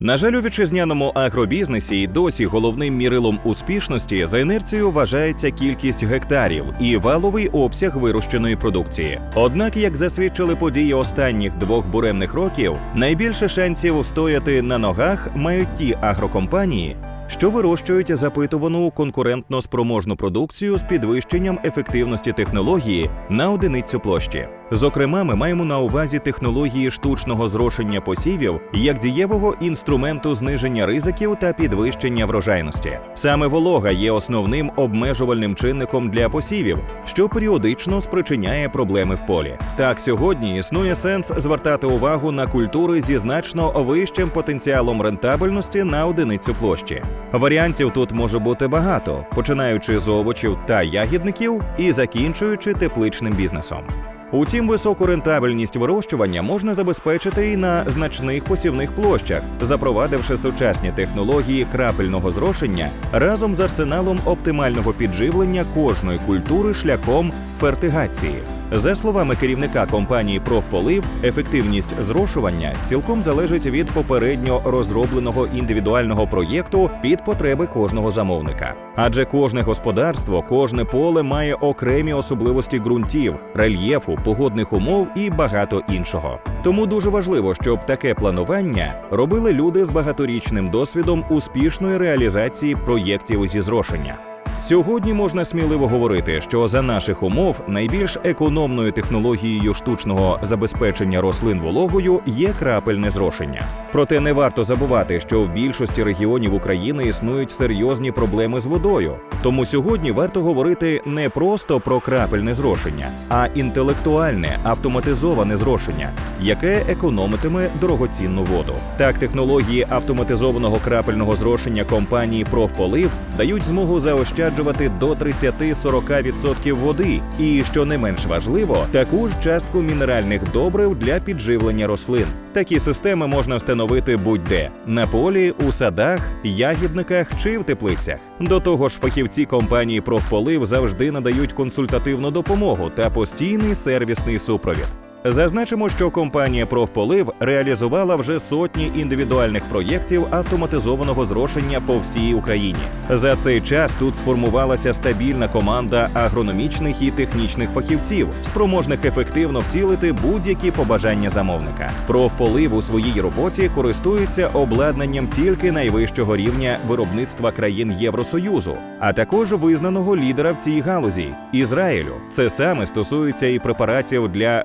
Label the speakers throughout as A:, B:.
A: На жаль, у вітчизняному агробізнесі і досі головним мірилом успішності за інерцією вважається кількість гектарів і валовий обсяг вирощеної продукції. Однак, як засвідчили події останніх двох буремних років, найбільше шансів встояти на ногах мають ті агрокомпанії, що вирощують запитувану конкурентно спроможну продукцію з підвищенням ефективності технології на одиницю площі. Зокрема, ми маємо на увазі технології штучного зрошення посівів як дієвого інструменту зниження ризиків та підвищення врожайності. Саме волога є основним обмежувальним чинником для посівів, що періодично спричиняє проблеми в полі. Так, сьогодні існує сенс звертати увагу на культури зі значно вищим потенціалом рентабельності на одиницю площі. Варіантів тут може бути багато, починаючи з овочів та ягідників і закінчуючи тепличним бізнесом. Утім, високу рентабельність вирощування можна забезпечити і на значних посівних площах, запровадивши сучасні технології крапельного зрошення разом з арсеналом оптимального підживлення кожної культури шляхом фертигації. За словами керівника компанії «Профполив», ефективність зрошування цілком залежить від попередньо розробленого індивідуального проєкту під потреби кожного замовника. Адже кожне господарство, кожне поле має окремі особливості ґрунтів, рельєфу, погодних умов і багато іншого. Тому дуже важливо, щоб таке планування робили люди з багаторічним досвідом успішної реалізації проєктів зі зрошення. Сьогодні можна сміливо говорити, що за наших умов найбільш економною технологією штучного забезпечення рослин вологою є крапельне зрошення. Проте не варто забувати, що в більшості регіонів України існують серйозні проблеми з водою. Тому сьогодні варто говорити не просто про крапельне зрошення, а інтелектуальне автоматизоване зрошення, яке економитиме дорогоцінну воду. Так, технології автоматизованого крапельного зрошення компанії «Профполив» дають змогу заощаджувати до 30-40% води, і що не менш важливо, таку ж частку мінеральних добрив для підживлення рослин. Такі системи можна встановити будь-де на полі, у садах, ягідниках чи в теплицях. До того ж, фахівці компанії «Профполив» завжди надають консультативну допомогу та постійний сервісний супровід. Зазначимо, що компанія «Профполив» реалізувала вже сотні індивідуальних проєктів автоматизованого зрошення по всій Україні. За цей час тут сформувалася стабільна команда агрономічних і технічних фахівців, спроможних ефективно втілити будь-які побажання замовника. «Профполив» у своїй роботі користується обладнанням тільки найвищого рівня виробництва країн Євросоюзу, а також визнаного лідера в цій галузі Ізраїлю. Це саме стосується і препаратів для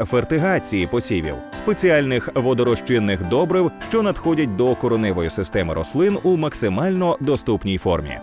A: фертигації посівів, спеціальних водорозчинних добрив, що надходять до кореневої системи рослин у максимально доступній формі.